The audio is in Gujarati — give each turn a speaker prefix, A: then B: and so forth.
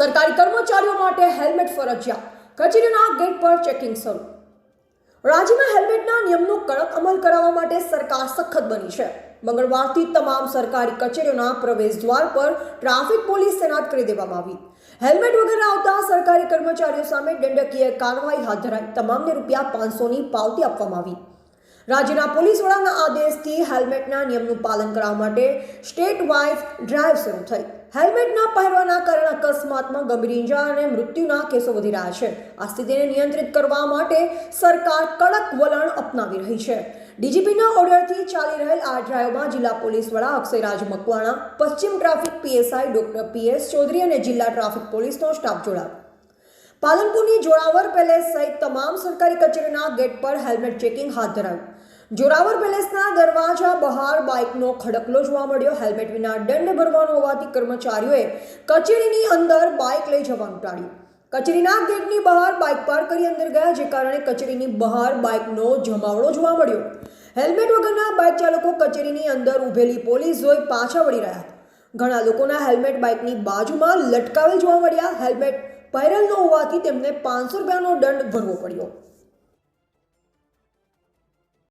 A: સરકારી કર્મચારીઓ માટે હેલ્મેટ ફરજિયાત. કચેરીના ગેટ પર ચેકિંગ શરૂ. રાજ્યમાં હેલ્મેટના નિયમનો કડક અમલ કરાવવા માટે સરકાર સખત બની છે. મંગળવારથી તમામ સરકારી કચેરીઓના પ્રવેશ દ્વાર પર ટ્રાફિક પોલીસ તૈનાત કરી દેવામાં આવી. હેલ્મેટ વગર આવતા સરકારી કર્મચારીઓ સામે દંડકીય કાર્યવાહી હાથ ધરાઈ. તમામને રૂપિયા પાંચસોની પાવતી આપવામાં આવી. રાજ્યના પોલીસ વડાના આદેશથી હેલ્મેટના નિયમનું પાલન કરવા માટે સ્ટેટ વાઇઝ ડ્રાઈવ શરૂ થઈ. હેલ્મેટ ન પહેરવાના કારણે અકસ્માતમાં ગંભીર ઇજા અને મૃત્યુના કેસો વધી રહ્યા છે. આ સ્થિતિને નિયંત્રિત કરવા માટે સરકાર કડક વલણ અપનાવી રહી છે. ડીજીપીના ઓર્ડરથી ચાલી રહેલ આ ડ્રાઈવમાં જિલ્લા પોલીસ વડા અક્ષયરાજ મકવાણા, પશ્ચિમ traffic PSI doctor PS Chaudhari અને જિલ્લા ટ્રાફિક પોલીસનો સ્ટાફ જોડાયો. પાલનપુરની જોરાવર પેલેસ સહિત તમામ સરકારી કચેરીના ગેટ પર હેલ્મેટ ચેકિંગ હાથ ધરાયું. જોરાવર પેલેસના દરવાજા બહાર બાઇકનો ખડકલો જોવા મળ્યો. હેલ્મેટ વિના દંડ ભરવાનો હોવાથી કર્મચારીઓએ કચેરીની અંદર બાઇક લઈ જવાનું ટાળ્યું. કચેરીના ગેટની બહાર બાઇક પાર્ક કરી અંદર ગયા, જે કારણે કચેરીની બહાર બાઇકનો જમાવડો જોવા મળ્યો. હેલ્મેટ વગરના બાઇક ચાલકો કચેરીની અંદર ઊભેલી પોલીસ જોઈ પાછા વળી રહ્યા ઘણા લોકોના હેલ્મેટ બાઇકની બાજુમાં લટકાવેલ જોવા મળ્યા. હેલ્મેટ પહેરેલ ન હોવાથી તેમને પાંચસો રૂપિયાનો દંડ ભરવો પડ્યો.